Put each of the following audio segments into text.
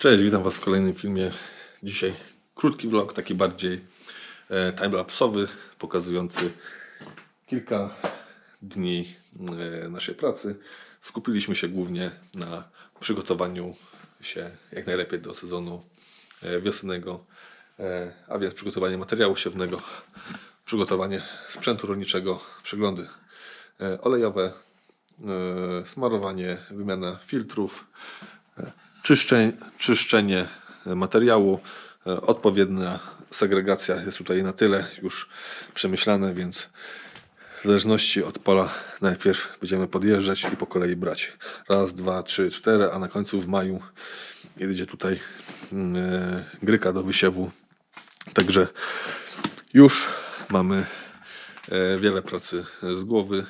Cześć, witam Was w kolejnym filmie. Dzisiaj krótki vlog, taki bardziej e, timelapsowy, pokazujący kilka dni e, naszej pracy. Skupiliśmy się głównie na przygotowaniu się jak najlepiej do sezonu e, wiosennego, e, a więc przygotowanie materiału siewnego, przygotowanie sprzętu rolniczego, przeglądy e, olejowe, e, smarowanie, wymiana filtrów, czyszczenie, czyszczenie materiału, e, odpowiednia segregacja jest tutaj na tyle już przemyślane, więc w zależności od pola najpierw będziemy podjeżdżać i po kolei brać. Raz, dwa, trzy, cztery, a na końcu w maju jedzie tutaj mm, e, gryka do wysiewu. Także już mamy e, wiele pracy z głowy.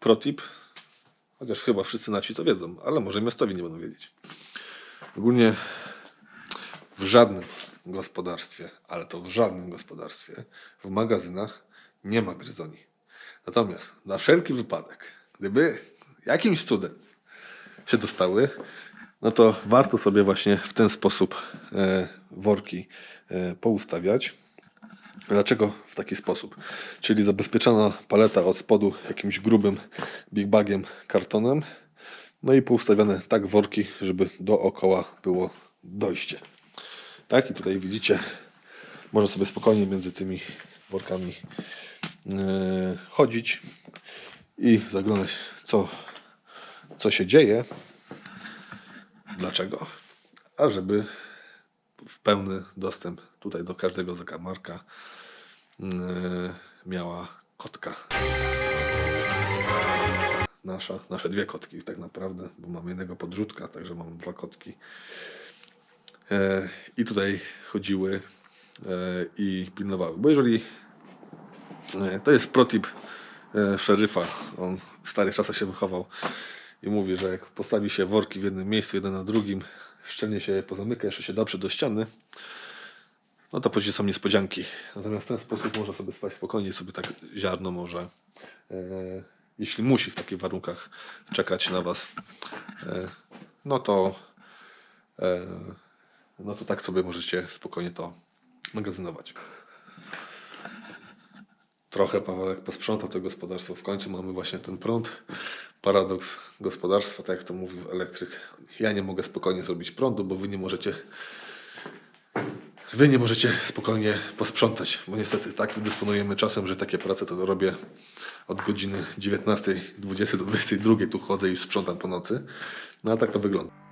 Protip, chociaż chyba wszyscy na wsi to wiedzą, ale może miastowi nie będą wiedzieć. Ogólnie w żadnym gospodarstwie, ale to w żadnym gospodarstwie, w magazynach nie ma gryzoni. Natomiast na wszelki wypadek, gdyby jakimś cudem się dostały, no to warto sobie właśnie w ten sposób e, worki e, poustawiać. Dlaczego w taki sposób? Czyli zabezpieczona paleta od spodu jakimś grubym big bagiem kartonem, no i poustawiane tak worki, żeby dookoła było dojście. Tak i tutaj widzicie, można sobie spokojnie między tymi workami e, chodzić i zaglądać co, co się dzieje. Dlaczego? A żeby w pełny dostęp tutaj do każdego zakamarka yy, miała kotka. Nasza, nasze dwie kotki tak naprawdę, bo mam jednego podrzutka, także mam dwa kotki. E, I tutaj chodziły e, i pilnowały. Bo jeżeli to jest protip szeryfa, on w starych czasach się wychował i mówi, że jak postawi się worki w jednym miejscu, jeden na drugim, szczelnie się pozamyka, jeszcze się doprze do ściany, no to później są niespodzianki. Natomiast w ten sposób można sobie spać spokojnie, sobie tak ziarno może, e, jeśli musi w takich warunkach czekać na Was, e, no to e, no to tak sobie możecie spokojnie to magazynować. Trochę Pawełek posprzątał to gospodarstwo. W końcu mamy właśnie ten prąd. Paradoks gospodarstwa, tak jak to mówił elektryk. Ja nie mogę spokojnie zrobić prądu, bo wy nie możecie wy nie możecie spokojnie posprzątać, bo niestety tak dysponujemy czasem, że takie prace to robię od godziny 19, 20 do 22 tu chodzę i sprzątam po nocy. No ale tak to wygląda.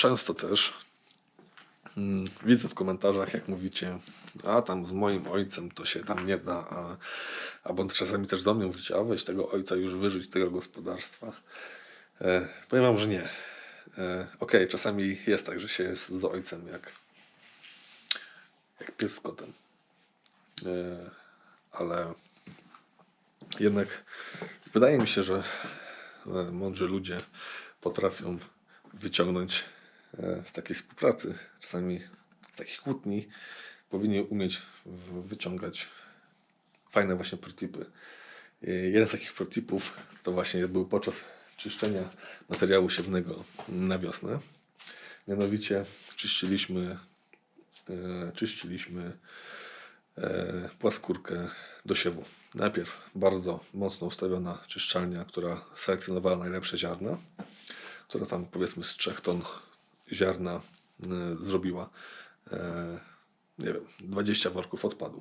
Często też Mm, Widzę w komentarzach, jak mówicie, a tam z moim ojcem to się tam nie da, a, a bądź czasami też do mnie mówicie, a weź tego ojca już wyżyć tego gospodarstwa. E, powiem wam, że nie. E, Okej, czasami jest tak, że się jest z ojcem jak, jak pies z kotem. E, ale jednak wydaje mi się, że e, mądrzy ludzie potrafią wyciągnąć z takiej współpracy, czasami z takich kłótni, powinni umieć wyciągać fajne właśnie protipy. E, Jeden z takich protipów to właśnie był podczas czyszczenia materiału siewnego na wiosnę. Mianowicie czyściliśmy, e, czyściliśmy e, płaskórkę do siewu. Najpierw bardzo mocno ustawiona czyszczalnia, która selekcjonowała najlepsze ziarna, która tam powiedzmy z 3 ton ziarna e, zrobiła e, nie wiem, 20 worków odpadu.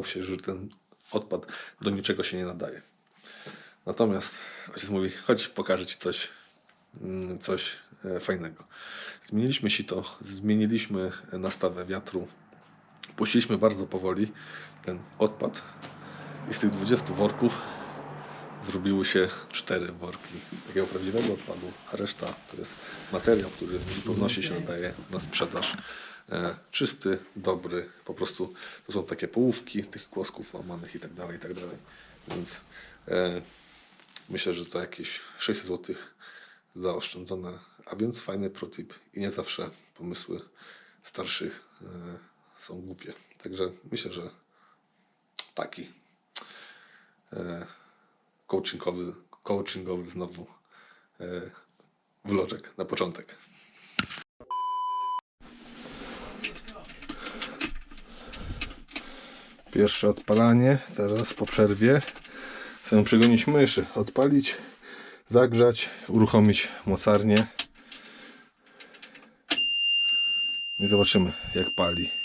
Wydawało się, że ten odpad do niczego się nie nadaje. Natomiast ojciec mówi, chodź pokażę Ci coś, mm, coś e, fajnego. Zmieniliśmy sito, zmieniliśmy nastawę wiatru, puściliśmy bardzo powoli ten odpad i z tych 20 worków zrobiły się 4 worki takiego prawdziwego odpadu, a reszta to jest materiał, który w zupełności się nadaje na sprzedaż. E, czysty, dobry, po prostu to są takie połówki tych kłosków łamanych i tak dalej, i tak dalej. Więc e, myślę, że to jakieś 600 zł zaoszczędzone, a więc fajny protip i nie zawsze pomysły starszych e, są głupie. Także myślę, że taki e, coachingowy, coachingowy znowu e, vloczek na początek. Pierwsze odpalanie, teraz po przerwie. Chcę przegonić myszy, odpalić, zagrzać, uruchomić mocarnię i zobaczymy jak pali.